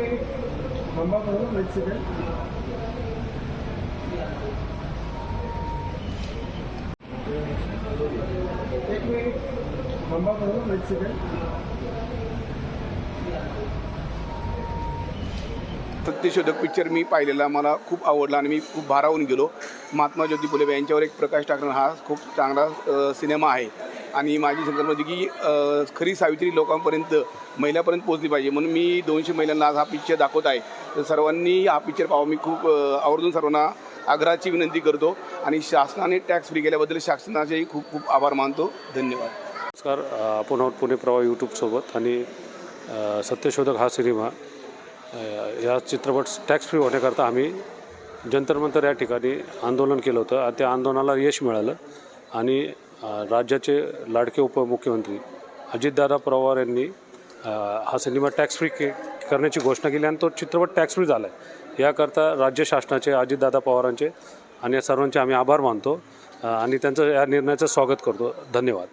एक सेकंड एक मिनिट थांबा बरोबर एक सेकंड सत्यशोधक पिक्चर मी पाहिलेला मला खूप आवडला आणि मी खूप भारावून गेलो. महात्मा ज्योती फुले यांच्यावर एक प्रकाश टाकणं हा खूप चांगला सिनेमा आहे. आणि माझी संकल्पना होती म्हणजे की खरी सावित्री लोकांपर्यंत महिलापर्यंत पोहोचली पाहिजे. म्हणून मी दोनशे महिलांना आज हा पिक्चर दाखवत आहे. तर सर्वांनी हा पिक्चर पाहावा. मी खूप आवर्जून सर्वांना आग्रहाची विनंती करतो. आणि शासनाने टॅक्स फ्री केल्याबद्दल शासनाचेही खूप खूप आभार मानतो. धन्यवाद. नमस्कार. आपण आहोत पुणे प्रवाह यूट्यूबसोबत आणि सत्यशोधक हा सिनेमा या चित्रपट टॅक्स फ्री होण्याकरता आम्ही जंतरमंतर या ठिकाणी आंदोलन केलं होतं. आणि त्या आंदोलनाला यश मिळालं. आणि राज्याचे लाडके उपमुख्यमंत्री अजितदादा पवार यांनी हा सिनेमा टॅक्स फ्री के करण्याची घोषणा केली आणि तो चित्रपट टॅक्स फ्री झाला आहे याकरता राज्य शासनाचे अजितदादा पवारांचे आणि या सर्वांचे आम्ही आभार मानतो. आणि त्यांचं या निर्णयाचं स्वागत करतो. धन्यवाद.